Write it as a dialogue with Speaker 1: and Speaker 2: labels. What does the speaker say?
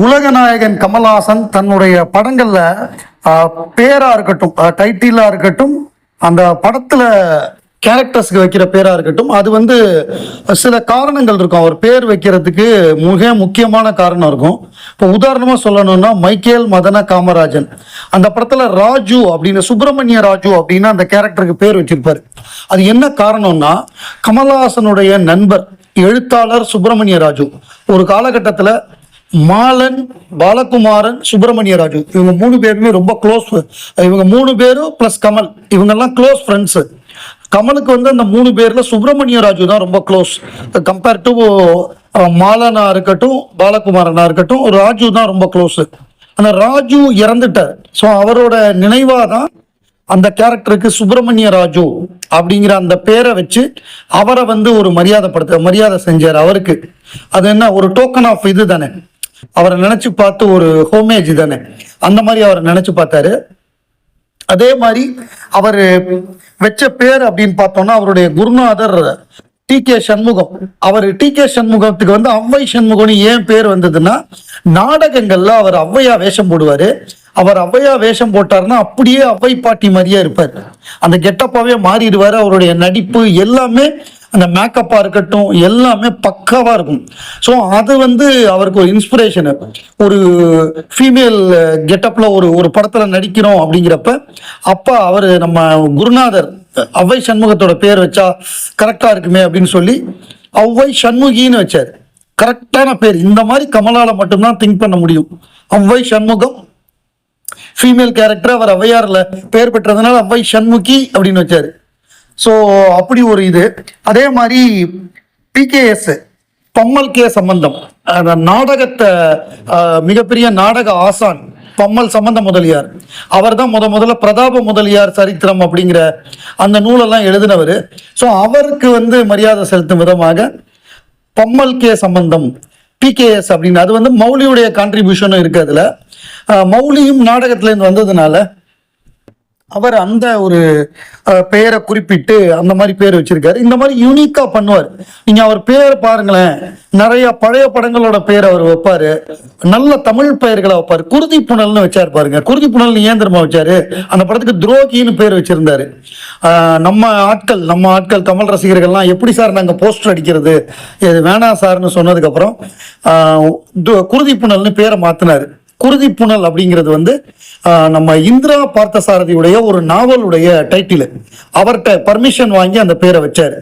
Speaker 1: உலகநாயகன் கமல்ஹாசன் தன்னுடைய படங்கள்ல பேரா இருக்கட்டும் டைட்டிலா இருக்கட்டும் அந்த படத்துல கேரக்டர்ஸ்க்கு வைக்கிற பேரா இருக்கட்டும் அது வந்து சில காரணங்கள் இருக்கும். அவர் பேர் வைக்கிறதுக்கு மிக முக்கியமான காரணம் இருக்கும். இப்போ உதாரணமா சொல்லணும்னா மைக்கேல் மதன காமராஜன். அந்த படத்துல ராஜு அப்படின்னு சுப்பிரமணிய ராஜு அப்படின்னு அந்த கேரக்டருக்கு பேர் வச்சிருப்பாரு. அது என்ன காரணம்னா கமல்ஹாசனுடைய நண்பர் எழுத்தாளர் சுப்பிரமணிய ராஜு. ஒரு காலகட்டத்தில் மாலன் பாலகுமாரன் சுப்பிரமணிய ராஜு. இவங்க மூணு பேருமே ரொம்ப க்ளோஸ் இவங்க மூணு பேரும் ப்ளஸ் கமல். இவங்கெல்லாம் க்ளோஸ் ஃப்ரெண்ட்ஸு கமலுக்கு வந்து அந்த மூணு பேரில் சுப்பிரமணிய ராஜு தான் ரொம்ப க்ளோஸ் கம்பேர் டு மாலனா இருக்கட்டும் பாலகுமாரனா இருக்கட்டும் ராஜு தான் ரொம்ப க்ளோஸு அந்த ராஜு இறந்துட்டார். ஸோ அவரோட நினைவாக தான் அந்த கேரக்டருக்கு சுப்பிரமணிய ராஜு அப்படிங்கிற அந்த பேரை வச்சு அவரை வந்து ஒரு மரியாதைப்படுத்த மரியாதை செஞ்சார் அவருக்கு. அது என்ன? ஒரு டோக்கன் ஆஃப் இது தானே அவரை நினைச்சு பார்த்து ஒரு ஹோமேஜ் தானே? அந்த மாதிரி அவரை நினைச்சு பார்த்தாரு. அதே மாதிரி அவர் வச்ச பேர் அப்படின்னு பார்த்தோம்னா அவருடைய குருநாதர் டி கே சண்முகம். அவர் டி கே சண்முகத்துக்கு வந்து ஔவை சண்முகம்னு ஏன் பேர் வந்ததுன்னா நாடகங்கள்ல அவர் ஔவையா வேஷம் போடுவாரு. அவர் ஔவையா வேஷம் போட்டாருன்னா அப்படியே அவ்வை பாட்டி மாதிரியே இருப்பார். அந்த கெட்டப்பாவே மாறிடுவாரு அவருடைய நடிப்பு எல்லாமே அந்த மேக்கப்பா இருக்கட்டும் எல்லாமே பக்காவா இருக்கும். ஸோ அது வந்து அவருக்கு ஒரு இன்ஸ்பிரேஷனு ஒரு ஃபீமேல் கெட்டப்ல ஒரு ஒரு படத்துல நடிக்கிறோம் அப்படிங்கிறப்ப அப்பா அவர் நம்ம குருநாதர் ஔவை சண்முகத்தோட பேர் வச்சா கரெக்டா இருக்குமே அப்படின்னு சொல்லி அவ்வை சண்முகின்னு வச்சார். கரெக்டான பேர். இந்த மாதிரி கமலால மட்டும்தான் திங்க் பண்ண முடியும். ஔவை சண்முகம் ஃபீமேல் கேரக்டர் அவர் ஔவையார்ல பெயர் பெற்றதுனால ஔவை சண்முகி அப்படின்னு வச்சாரு. ஸோ அப்படி ஒரு இது. அதே மாதிரி பிகேஎஸ் பம்மல் கே சம்பந்தம். நாடகத்தை மிகப்பெரிய நாடக ஆசான் பம்மல் சம்பந்த முதலியார். அவர் தான் முத முதல்ல பிரதாப முதலியார் சரித்திரம் அப்படிங்கிற அந்த நூலெல்லாம் எழுதினவர். ஸோ அவருக்கு வந்து மரியாதை செலுத்தும் விதமாக பம்மல் கே சம்பந்தம் பிகேஎஸ் அப்படின்னு அது வந்து மௌலியுடைய கான்ட்ரிபியூஷனும் இருக்கு அதில். மௌலியும் நாடகத்துலேருந்து வந்ததுனால அவர் அந்த ஒரு பெயரை குறிப்பிட்டு அந்த மாதிரி பேர் வச்சிருக்காரு. இந்த மாதிரி யூனிக்கா பண்ணுவார். நீங்க அவர் பேர் பாருங்களேன். நிறைய பழைய படங்களோட பேர் அவர் வைப்பாரு. நல்ல தமிழ் பெயர்களை வைப்பாரு. குருதி புனல்னு வச்சார் பாருங்க. குருதி புனல் ஏன் தெரியுமா வச்சாரு? அந்த படத்துக்கு துரோகின்னு பேர் வச்சிருந்தாரு. நம்ம ஆட்கள் நம்ம ஆட்கள் கமல் ரசிகர்கள்லாம் எப்படி சார் நாங்கள் போஸ்டர் அடிக்கிறது? இது வேணாம் சார்னு சொன்னதுக்கப்புறம் து- குருதி புனல்னு பேரை மாத்தினாரு. குருதி புனல் அப்படிங்கிறது வந்து ஆஹ், நம்ம இந்திரா பார்த்தசாரதியுடைய ஒரு நாவலுடைய டைட்டில் அவர்கிட்ட பர்மிஷன் வாங்கி அந்த பேரை வச்சாரு.